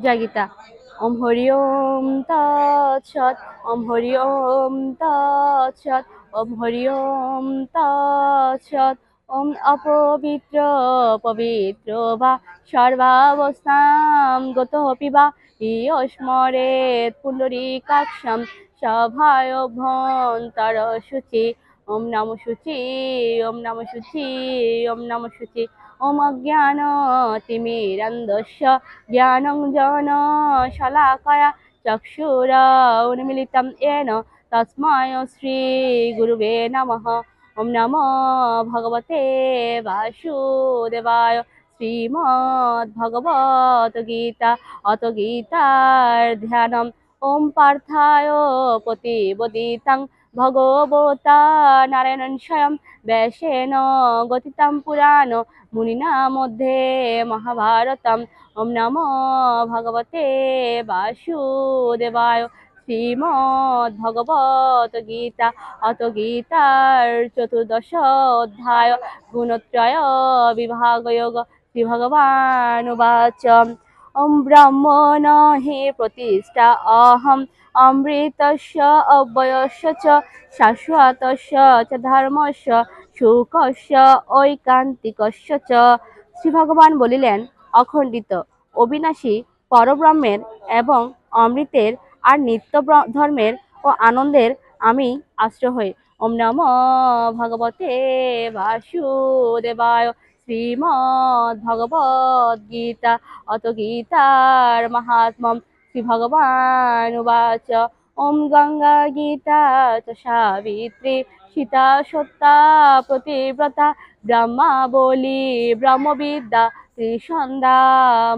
জয় গীতা। ওম হরি ওম তৎসৎ ওম হরি ওম তৎসৎ ওম হরি ওম তৎসৎ ওম অপবিত্র পবিত্র বা সর্বাবস্থাম গতপি বা ইয়স্মরেত পুণ্ডরীকাক্ষম সভায়ভ্যন্তর শুচি ওম নম শুচি, ওম নম শুচি, ওম নম শুচি। ওম অজ্ঞান তিমিরন্দস্য জ্ঞান জন শলাকয়া চক্ষুর উন্মিলিত এন। তস্ময় শ্রী গুরুবে নম। ওম নম ভগবতে বাসুদেবায়। শ্রীমদ্ভগবত গীতা অত গীতার ধ্যানম। ওম পার্থায় পতিবদিতাং ভগবতা নারায়ণন স্বয়ং ব্যাসেন গতিতাম পুরাণ মুনিনা মধ্যে মহাভারতম ওম নমো ভগবতে বাসুদেবায় শ্রীমদ্ ভগবত গীতা অত গীতার চতুর্দশ অধ্যায় গুণত্রয় বিভাগয়োগ শ্রী ভগবান উবাচ ওম ব্রহ্মণ হি প্রতিষ্ঠা অহম অমৃতস্য অব্যয়স্য চ শাশ্বতস্য চ ধর্মস্য সুখস্য ঐকান্তিকস্য শ্রী ভগবান বলিলেন, অখণ্ডিত, অবিনাশী, পরব্রহ্মের এবং অমৃতের আর নিত্য ধর্মের ও আনন্দের আমি আশ্রয় হই। ওম নম ভগবতে বাসুদেবায় শ্রীমদ্ ভগবদ গীতা, অত গীতার মাহাত্ম্যম। শ্রী ভগবান উবাচ ওম গঙ্গা গীতা চ সাবিত্রী, সীতা সত্তা প্রতিব্রতা, ব্রহ্মা বলি, ব্রহ্মবিদ্যা, ত্রিসন্ধ্যা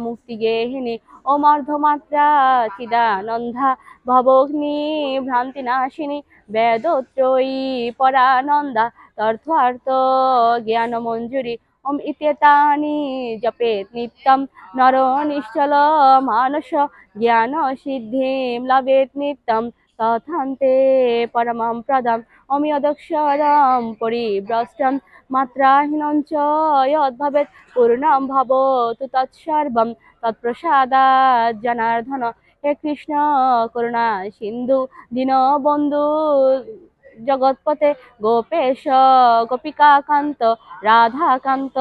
মুক্তিগেহিনী ওম অর্ধমাত্রা চিদানন্দা ভবগ্নি ভ্রান্তিনাশিনী, বেদত্রয়ী পরানন্দা, তর্থার্থ জ্ঞানমঞ্জুরি ওম ইত্যেতানি জপেত নিত্যম নর নিশ্চল মানস জ্ঞান সিদ্ধিম লভেত নিত্যম তথান্তে পরমং প্রদম ওম যদক্ষরম পরিভ্রষ্টম মাত্রাহীনং চ যদ্ভবেৎ পূর্ণম ভবতু তৎসর্বম তৎপ্রসাদাৎ জনার্দন হে কৃষ্ণ করুণা সিন্ধু দীনবন্ধু জগৎপতে গোপেশ গোপিকাকান্ত রাধাকান্ত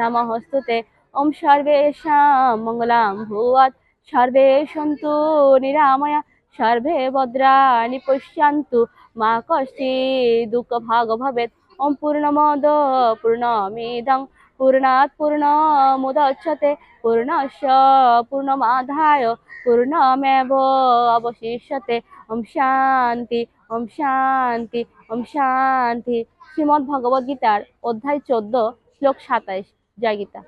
নমস্তুতে। ওম সর্বেষাং মঙ্গলাং ভুয়াৎ সর্বে সন্তু নিরাময়া, সর্বে ভদ্রাণি পশ্যন্তু। মা কশ্চিৎ দুঃখভাগ ভবেৎ। ওম পূর্ণমদ পূর্ণমিদং। পূর্ণাৎ পূর্ণমুদচ্যতে পূর্ণস্য পূর্ণমাদায় পূর্ণমেব অবশিষ্যতে ওম শান্তি। ওম শান্তি ওম শান্তি। শ্রীমদ্ ভগবদ্গীতার অধ্যায় চোদ্দ শ্লোক সাতাইশ। জয় গীতা।